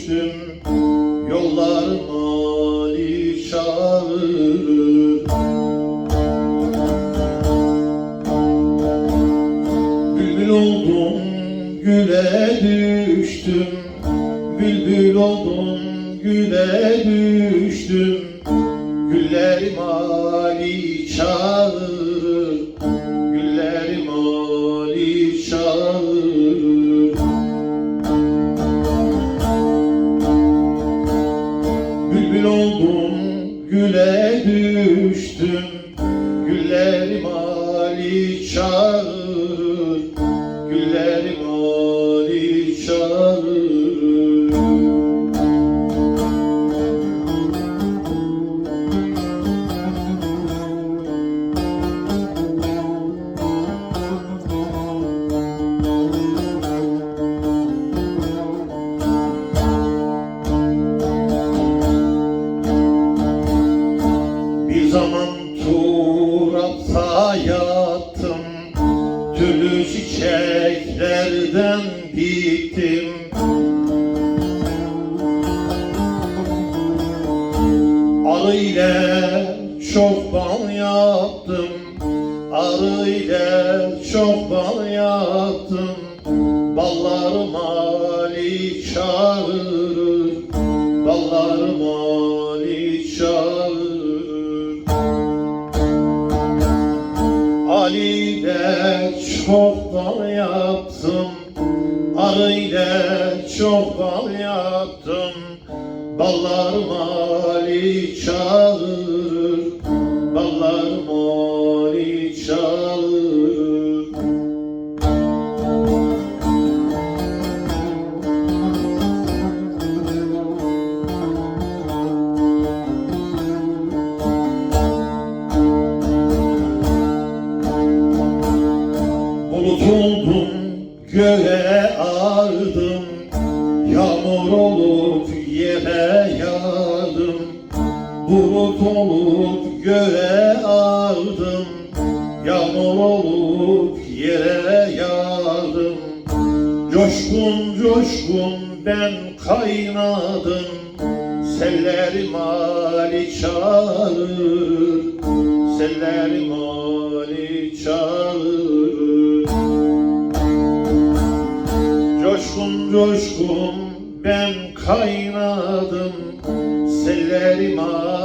düştüm Yollarım Ali çağırır Bülbül oldum güle düştüm. Bülbül oldum güle düştüm. Güllerim Ali çağırır Güllerim Ali çağırır Güllerim diktim Arı ile çok bal yaptım. Arı ile çok bal yaptım. Ballarım Ali çağırır. Ballarım Ali çağırır. Ali ile çok bal yaptım Arı çok bal yaptım. Ballarım Ali çağırır Ballarım Ali çağırır Yağmur olup yere yağdım Bulut olup göğe ağırdım Yağmur olup yere yağdım Coşkun coşkun ben kaynadım. Sellerim Ali çağırır Sellerim Ali çağırır Coşkun coşkun ben kaynadım Sellerim Ali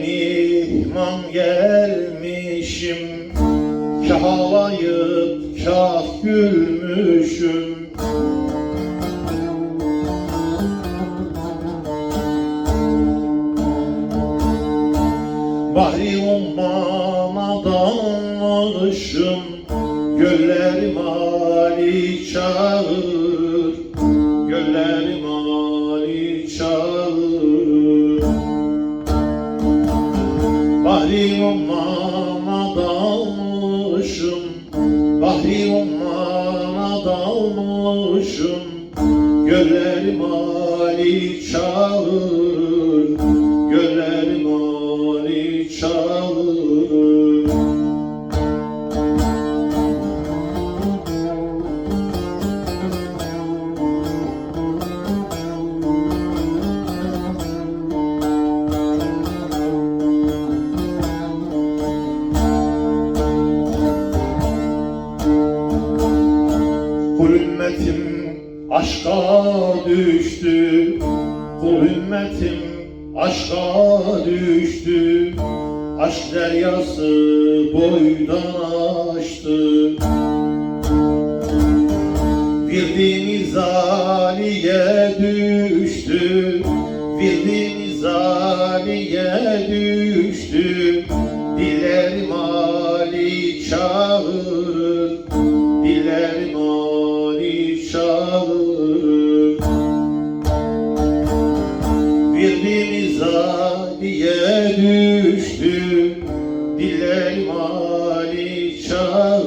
Mihman gelmişim. Kah ağlayıp kah gülmüşüm. Bahri ummana dalmışım ummana dalmışım Bahri ummana dalmışım. Göllerim Ali çağır Göllerim aşka düştü Kul ümmetim aşka düştü. Aşk deryası boydan aştı Bildiğimiz aliye düştü Bildiğimiz aliye düştü. Dilerim Ali çağır Ali